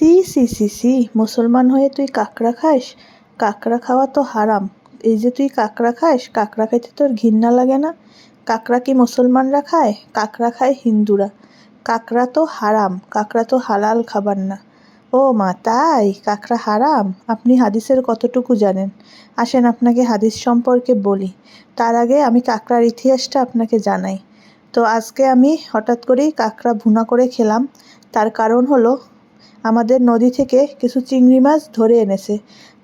C C C C, মুসলমান হয়ে তুই কাঁকড়া খাস? কাঁকড়া খাওয়া তো হারাম। এই যে তুই কাঁকড়া খাস, কাঁকড়া খেতে তোর ঘৃণা লাগে না? কাঁকড়া কি মুসলমানরা খায়? কাঁকড়া খায় হিন্দুরা। কাঁকড়া তো হারাম, কাঁকড়া তো হালাল খাবার না। ও মা, তাই? কাঁকড়া হারাম? আপনি হাদিসের কতটুকু জানেন? আসেন আপনাকে হাদিস সম্পর্কে বলি। তার আগে আমি কাঁকড়ার ইতিহাসটা আপনাকে জানাই। তো আজকে আমি হঠাৎ করেই কাঁকড়া ভুনা করে খেলাম। তার কারণ হলো আমাদের নদী থেকে কিছু চিংড়ি মাছ ধরে এনেছে।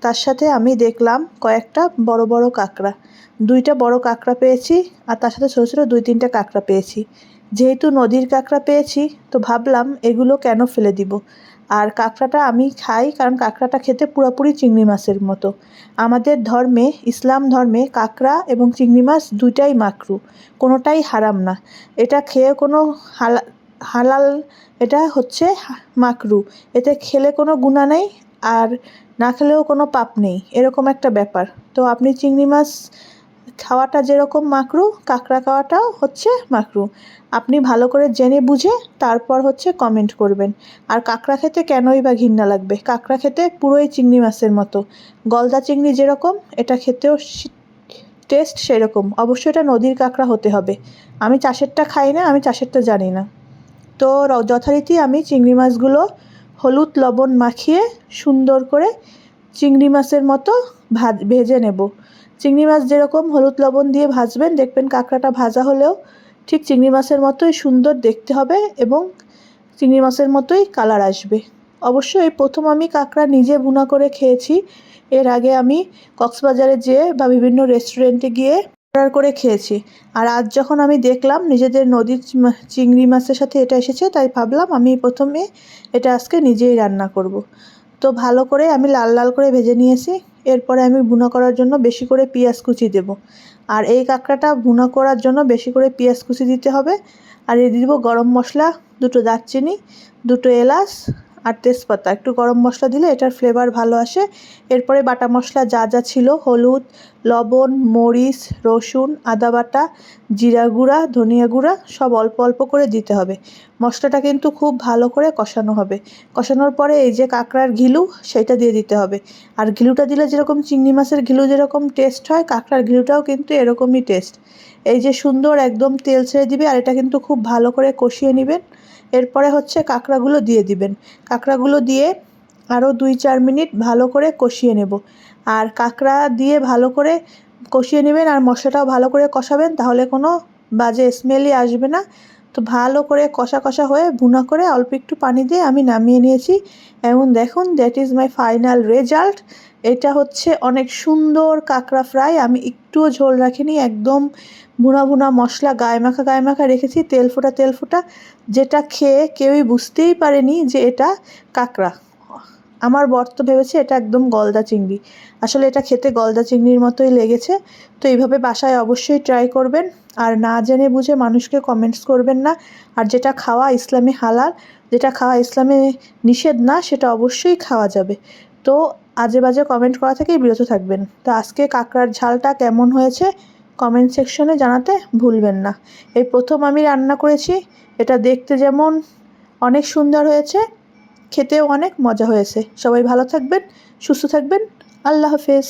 তার সাথে আমি দেখলাম কয়েকটা বড় বড় কাঁকড়া। দুইটা বড় কাঁকড়া পেয়েছি আর তার সাথে ছোটো ছোটো দুই তিনটা কাঁকড়া পেয়েছি। যেহেতু নদীর কাঁকড়া পেয়েছি, তো ভাবলাম এগুলো কেন ফেলে দিব? আর কাঁকড়াটা আমি খাই কারণ কাঁকড়াটা খেতে পুরোপুরি চিংড়ি মাছের মতো। আমাদের ধর্মে, ইসলাম ধর্মে কাঁকড়া এবং চিংড়ি মাছ দুইটাই মাকরু, কোনোটাই হারাম না। এটা খেয়ে কোনো হালা হালাল, এটা হচ্ছে মাকরু। এতে খেলে কোনো গুণা নেই আর না খেলেও কোনো পাপ নেই। এরকম একটা ব্যাপার। তো আপনি চিংড়ি মাছ খাওয়াটা যেরকম মাকরু, কাঁকড়া খাওয়াটাও হচ্ছে মাকরু। আপনি ভালো করে জেনে বুঝে তারপর হচ্ছে কমেন্ট করবেন। আর কাঁকড়া খেতে কেনই বা ঘৃণা লাগবে? কাঁকড়া খেতে পুরোই চিংড়ি মাছের মতো। গলদা চিংড়ি যেরকম, এটা খেতেও টেস্ট সেরকম। অবশ্যই এটা নদীর কাঁকড়া হতে হবে। আমি চাষেরটা খাই না, আমি চাষেরটা জানি না। তো যথারীতি আমি চিংড়ি মাছগুলো হলুদ লবণ মাখিয়ে সুন্দর করে চিংড়ি মাছের মতো ভাজ ভেজে নেব। চিংড়ি মাছ যেরকম হলুদ লবণ দিয়ে ভাজবেন, দেখবেন কাঁকড়াটা ভাজা হলেও ঠিক চিংড়ি মাছের মতোই সুন্দর দেখতে হবে এবং চিংড়ি মাছের মতোই কালার আসবে। অবশ্য এই প্রথম আমি কাঁকড়া নিজে বুনা করে খেয়েছি। এর আগে আমি কক্সবাজারে যেয়ে বা বিভিন্ন রেস্টুরেন্টে গিয়ে অর্ডার করে খেয়েছি। আর আজ যখন আমি দেখলাম নিজেদের নদীর চিংড়ি মাছের সাথে এটা এসেছে, তাই ভাবলাম আমি প্রথমে এটা আজকে নিজেই রান্না করব। তো ভালো করে আমি লাল লাল করে ভেজে নিয়েছি। এরপরে আমি বুনা করার জন্য বেশি করে পেঁয়াজ কুচি দেব। আর এই কাঁকড়াটা বুনা করার জন্য বেশি করে পেঁয়াজ কুচি দিতে হবে। আর এ দিব গরম মশলা, দুটো দারচিনি, দুটো এলাচ আর তেজপাতা। একটু গরম মশলা দিলে এটার ফ্লেভার ভালো আসে। এরপরে বাটা মশলা যা যা ছিল, হলুদ, লবণ, মরিচ, রসুন, আদা বাটা, জিরা গুঁড়া, ধনিয়া গুঁড়া, সব অল্প অল্প করে দিতে হবে। মশলাটা কিন্তু খুব ভালো করে কষানো হবে। কষানোর পরে এই যে কাঁকড়ার ঘিলু, সেটা দিয়ে দিতে হবে। আর ঘিলুটা দিলে যেরকম চিংড়ি মাছের ঘিলু যেরকম টেস্ট হয়, কাঁকড়ার ঘিলুটাও কিন্তু এরকমই টেস্ট এই যে সুন্দর একদম তেল ছেড়ে দিবে আর এটা কিন্তু খুব ভালো করে কষিয়ে নেবেন। এরপরে হচ্ছে কাঁকড়াগুলো দিয়ে দিবেন। কাঁকড়াগুলো দিয়ে আরও দুই চার মিনিট ভালো করে কষিয়ে নেব। আর কাঁকড়া দিয়ে ভালো করে কষিয়ে নেবেন আর মশলাটাও ভালো করে কষাবেন, তাহলে কোনো বাজে স্মেলই আসবে না। তো ভালো করে কষা কষা হয়ে ভুনা করে অল্প একটু পানি দিয়ে আমি নামিয়ে নিয়েছি। এবং দেখুন that is my final result এটা হচ্ছে অনেক সুন্দর কাঁকড়া ফ্রাই। আমি একটুও ঝোল রাখিনি, একদম ভুনা ভুনা মশলা গায়ে মাখা গায়ে মাখা রেখেছি, তেল ফোটা তেল ফোটা। যেটা খেয়ে কেউই বুঝতেই পারেনি যে এটা কাঁকড়া। আমার বর তো ভেবেছে এটা একদম গলদা চিংড়ি। আসলে এটা খেতে গলদা চিংড়ির মতোই লেগেছে। তো এইভাবে বাসায় অবশ্যই ট্রাই করবেন। আর না জেনে বুঝে মানুষকে কমেন্টস করবেন না। আর যেটা খাওয়া ইসলামে হালাল, যেটা খাওয়া ইসলামে নিষেধ না, সেটা অবশ্যই খাওয়া যাবে। তো আজে বাজে কমেন্ট করা থেকেই বিরত থাকবেন। তো আজকে কাঁকড়ার ঝালটা কেমন হয়েছে কমেন্ট সেকশনে জানাতে ভুলবেন না। এই প্রথম আমি রান্না করেছি। এটা দেখতে যেমন অনেক সুন্দর হয়েছে। খেতেও অনেক মজা হয়েছে। সবাই ভালো থাকবেন সুস্থ থাকবেন। আল্লাহ হাফেজ।